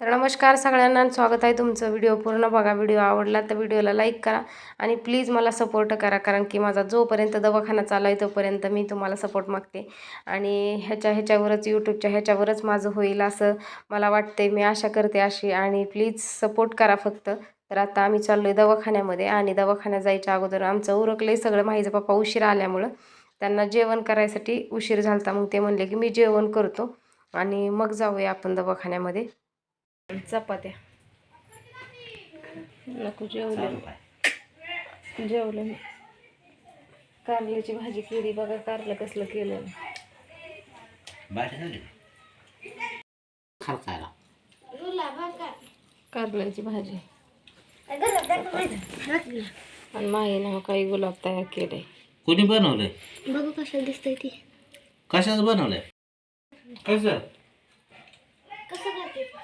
तर नमस्कार सगळ्यांना स्वागत आहे तुमचं व्हिडिओ पूर्ण बघा व्हिडिओ आवडला तर व्हिडिओला लाईक करा आणि प्लीज मला सपोर्ट करा कारण की माझा जोपर्यंत दवाखाना चालू आहे तोपर्यंत मी तुम्हाला सपोर्ट मागते. आणि ह्याच्या ह्याच्यावरच यूट्यूबच्या ह्याच्यावरच माझं होईल असं मला वाटते मी आशा करते अशी आणि प्लीज सपोर्ट करा फक्त. तर आता आम्ही चाललो आहे दवाखान्यामध्ये आणि दवाखान्यात जायच्या अगोदर आमचं उरकलं आहे सगळं. माहीचं पप्पा उशीर आल्यामुळं त्यांना जेवण करायसाठी उशीर झाला मग ते म्हणले की मी जेवण करतो आणि मग जाऊया आपण दवाखान्यामध्ये. चपात्या. नको जेवले जेवले मी. कारल्याची भाजी केली बघा कारलं कसलं केलं कारल्याची भाजी. आणि माईनं काही गुलाब तयार केले कोणी बनवलंय? बघू कसं दिसतंय ती. कशाच बनवलंय? कसं? कसं करते?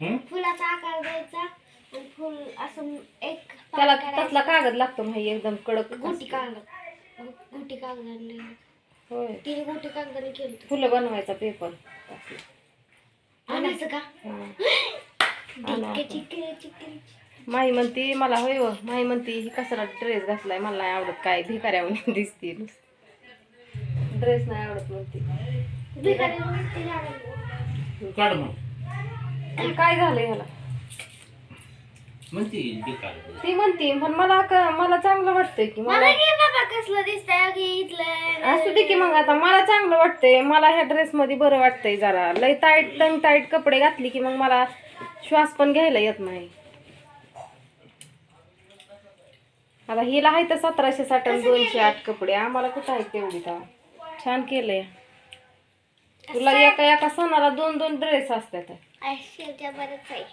फुलाचा आकार द्यायचा आणि फुल असं एक त्याला तसला कागद लागतो माही एकदम कडक गोटी कागद. गोटी कागद आणले. होय. तिने गोटी कागदाने केलं फुलं बनवायचा पेपर. आणायचं का? चिकटे माई म्हणती मला होय व. माई म्हणती ही कसाला ड्रेस घातलाय? मला नाही आवडत काय भिकाऱ्या म्हणून दिसते ड्रेस नाही आवडत म्हणती. भिकारी नुसती लागली. काढ मग काय झालं ह्याला? म्हणते बेकार ती म्हणती पण मला क- मला चांगलं वाटतंय की मला मला घे बाबा कसलं दिसतंय? अगं इथलं असू दे की मग आता मला चांगलं वाटतंय. मला ह्या ड्रेस मध्ये बरं वाटतंय जरा. लय टाईट टंग टाईट कपडे घातली की मग मला श्वास पण घ्यायला येत नाही. आता हिला आहे तर सतराशे साठ आणि दोनशे आठ कपडे. आम्हाला कुठं आहेत तेवढी का छान केलंय. तुला एका एका सणाला दोन दोन ड्रेस असतात. शेवच्या बरंच आहे.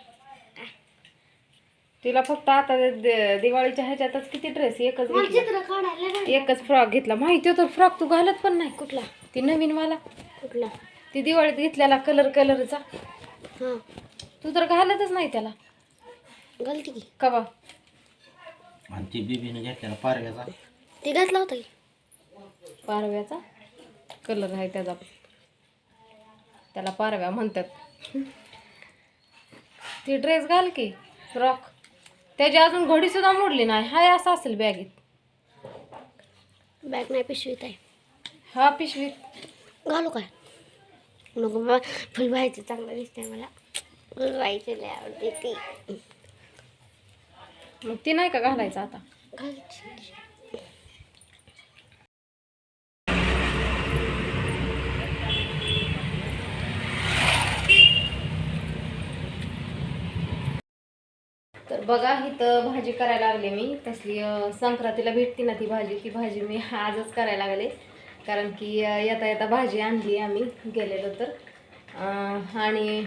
तिला फक्त आता दि- दिवाळीच्या ह्याच्यातच किती ड्रेस एकच मला घेतला. चित्र काढायला नाही. एकच फ्रॉक घेतला. माहिती होतं फ्रॉक तू घालत पण नाही. कुठला? ती नवीन वाला. कुठला? ती दिवाळीत घेतलेला कलर कलरचा हां. तू तर घालतच नाही त्याला. गलती की. कवा? आणि ती बीबीने घेतलेला पारव्याचा. ते घातला होता की. पारव्याचा? कलर आहे त्याचा. त्याला पारव्या म्हणतात. ती ड्रेस घाल की. फ्रॉक त्याची अजून घडी सुद्धा मोडली नाही. हाय असं असेल बॅगेत. बॅग नाही पिशवीत आहे. हा पिशवीत. घालू काय नको बाबा. फुल व्हायचं चांगलं दिसतंय मला. फुल व्हायचं लय आवडते ती. मग ती नाही का घालायचं आता? घालची तर बघा इथं भाजी करायला लागले मी. तसली संक्रांतीला भेटते ना ती भाजी ती भाजी मी आजच करायला लागले. कारण की येता येता भाजी आणली आम्ही गेलेलो तर. आणि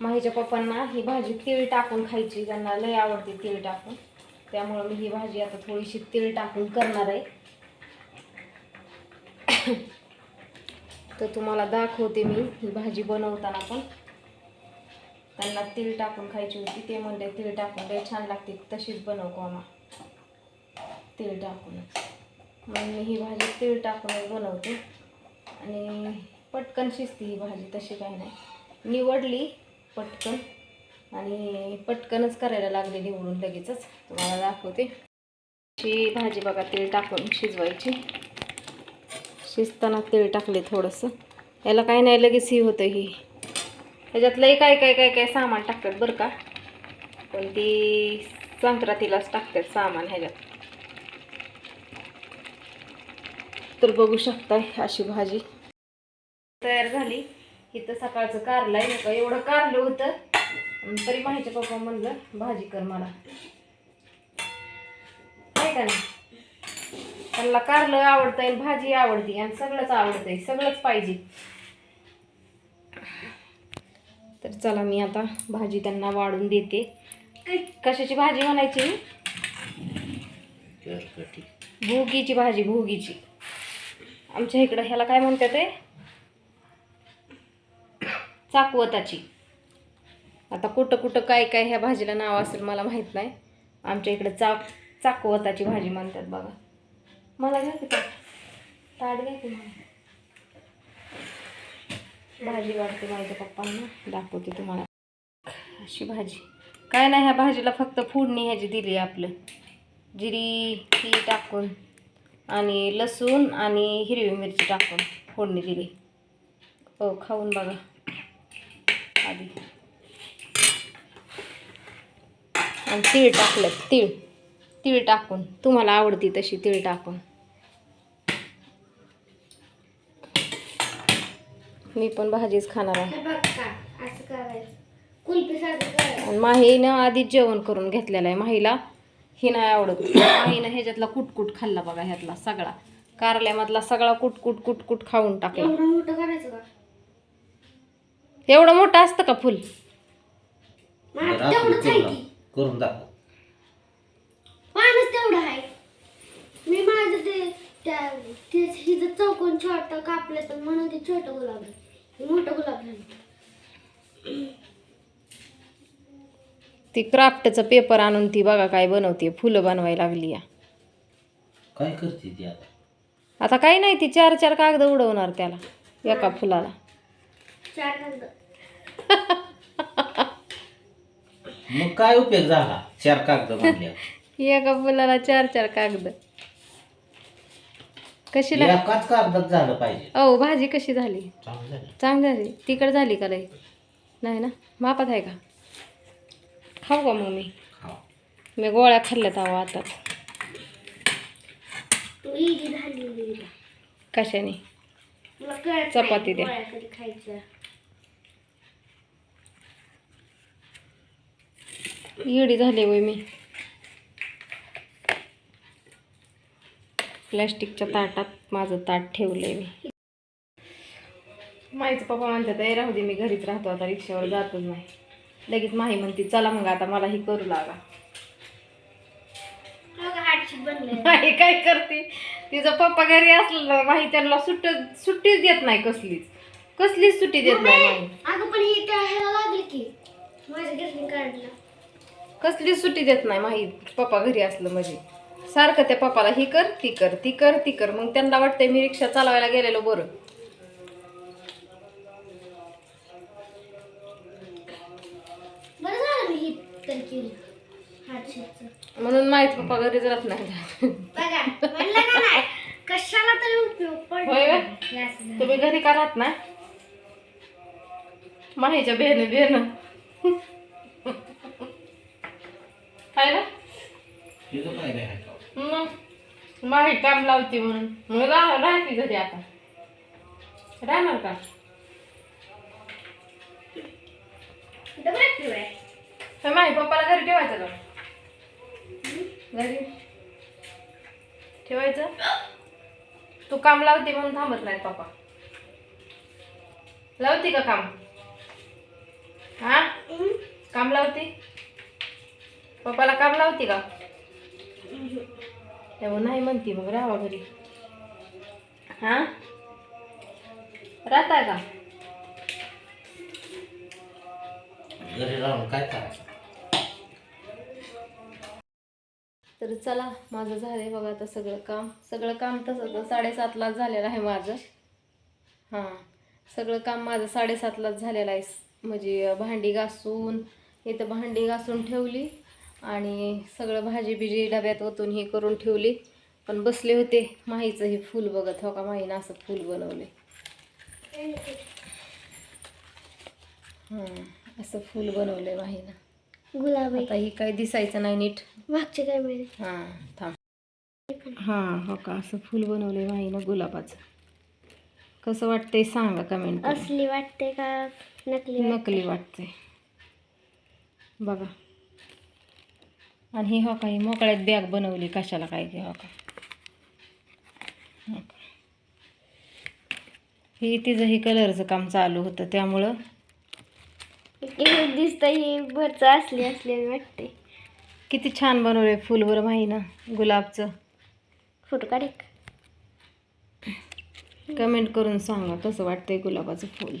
माहीच्या पप्पांना ही भाजी तीळ टाकून खायची त्यांना लय आवडते तीळ टाकून. त्यामुळं मी ही भाजी आता थोडीशी तीळ टाकून करणार आहे. तर तुम्हाला दाखवते मी ही भाजी बनवताना पण. त्यांना तीळ टाकून खायची होती ते म्हणले तीळ टाकून लय छान लागते तशीच बनव कोमा तीळ टाकूनच. मग मी ही भाजी तीळ टाकूनच बनवते. आणि पटकन शिजते ही भाजी तशी काही नाही. निवडली पटकन. आणि पटकनच करायला लागले निवडून लगेचच. तुम्हाला दाखवते. ही भाजी बघा तीळ टाकून शिजवायची. शिजताना तीळ टाकले थोडंसं. याला काही नाही लगेच ही होतं ही. ह्याच्यातलंही काय काय काय काय सामान टाकतात बरं का? पण ती संक्रांतीलाच टाकतात सामान ह्याच्यात. तर बघू शकताय अशी भाजी. तयार झाली. इथं सकाळचं कारलं आहे का एवढं कारलं होतं. तरी माहिती पप्पा म्हणलं भाजी कर मला. काय का नाही? त्यांना कारलं आवडतंय भाजी आवडते आणि सगळंच आवडतंय सगळंच पाहिजे. तर चला मी आता भाजी त्यांना वाढून देते. कशाची भाजी म्हणायची? भोगीची भाजी भोगीची. आमच्या इकडं ह्याला काय म्हणतात ते? चाकवताची. आता कुठं कुठं काय काय ह्या भाजीला नाव असेल मला माहीत नाही. आमच्या इकडं चाक चाकवताची भाजी म्हणतात बघा. मला घ्या की ताट ताट घ्या की मला भाजी वाढते माझ्या पप्पांना. दाखवते तुम्हाला. अशी भाजी. काय नाही ह्या भाजीला फक्त फोडणी ह्याची दिली आहे आपलं. जिरी ही टाकून आणि लसूण आणि हिरवी मिरची टाकून फोडणी दिली. हो खाऊन बघा. आधी. आणि तीळ टाकलं तीळ. तीळ टाकून. तुम्हाला आवडती तशी तीळ टाकून. मी पण भाजीच खाणार आहे. हे असं करायचं. माहीनं आधीच जेवण करून घेतलेलं आहे माहीला. ही नाही आवडत. माहीनं ह्याच्यातला कुटकुट खाल्ला बघा ह्यातला सगळा. कारल्यामधला सगळा कुटकुट कुटकुट खाऊन टाकला. एवढं मोठं करायचं का? एवढं मोठं असतं का फुल? करून दाखव. तेवढं आहे. मी माझं ते हिचं चौकोन छोटं कापलं तर म्हणून ते छोटं गुलाब मोठं गुलाब झालं ती क्राफ्टचं पेपर आणून ती बघा काय बनवते. फुलं बनवायला लागली या. काय करते ती आता? आता काही नाही ती चार चार कागद उडवणार त्याला एका फुलाला. चार कागद. मग काय उपयोग झाला? चार कागद एका फुलाला चार चार कागद. कशी लाग एकाच कागदात झालं पाहिजे. अहो भाजी कशी झाली? चांगलं झालं. चांगली झाली तिकड झाली का लई? नाही ना? मापात आहे का? खाऊ का मग मी. मी गोळ्या खाल्ल्यात अहो आता. इडी कशाने? चपाती द्या. येडी झाली वय मी. प्लॅस्टिकच्या ताटात माझं ताट ठेवलंय मी. माहीच पप्पा म्हणतात "ए, राहू दे मी घरीच राहतो आता रिक्षावर जातच नाही. लगेच माही म्हणते चला मग आता मला ही करू लागा. माही काय करते तिचा पप्पा घरी असलं माही त्यांना सुट्ट सुट्टीच देत नाही कसलीच. कसलीच सुट्टी देत नाही माही. अगं पण ही त्या ह्याला लागली की माझ्या घरी काढलं कसलीच सुट्टी देत नाही माही पप्पा घरी असलं म्हणजे. सारखं त्या पप्पाला ही कर ती कर ती कर ती कर. मग त्यांना वाटतंय मी रिक्षा चालवायला गेलेलो बरं. बरं झालं मी ही तर केली. हाटशीटचं म्हणून माहीत पप्पा घरीच राहत नाही. बघा म्हणलं ना नाही. कशाला तरी उपयोग पडला होय का? हे असं झालं. तुम्ही घरी का राहत ना माहीच्या बेन बेन आहे ना? तिचं आहे? मग माही काम लावते म्हणून. मग राह राहते घरी आता. राहणार का. तर माही पप्पाला घरी ठेवायचं का? घरी. ठेवायचं? तू काम लावते म्हणून थांबत नाही पप्पा. लावते का काम? हा. काम लावते? पप्पाला काम लावते का? तेव्हा नाही म्हणते मग राहावा घरी. हा? राहताय का? घरी राहून काय करायचं? तर चला माझं झालंय बघा आता सगळं काम. सगळं काम तसं तर साडेसातलाच झालेलं आहे माझं. हां. सगळं काम माझं साडेसातलाच झालेलं आहे. म्हणजे भांडी घासून इथं भांडी घासून ठेवली. आणि सगळं भाजी बिजी डब्यात ओतून हे करून ठेवली. पण बसले होते. माहीचं हे फूल बघत. हो का माहीनं असं फूल बनवले. हां असं फूल बनवलंय माहीनं. गुलाब. आता ही काय दिसायचं नाही नीट. मागचे काय माहिती हां थांब. हां हो का असं फुल बनवलंय माईनं गुलाबाचं. कसं वाटतंय सांगा कमेंट असली वाटते का नकली वाटते? नकली वाटतंय बघा. आणि ही हो का ही मोकळ्यात बॅग बनवली कशाला काय की हो का? हो. ही तिचं ही कलरचं काम चालू होतं त्यामुळं. दिसतं ही भरचं असली असली वाटते. किती छान बनवलंय फुल बरं माहीनं गुलाबचं. फोटो काढ. कमेंट करून सांगा कसं वाटतंय गुलाबाचं फुल?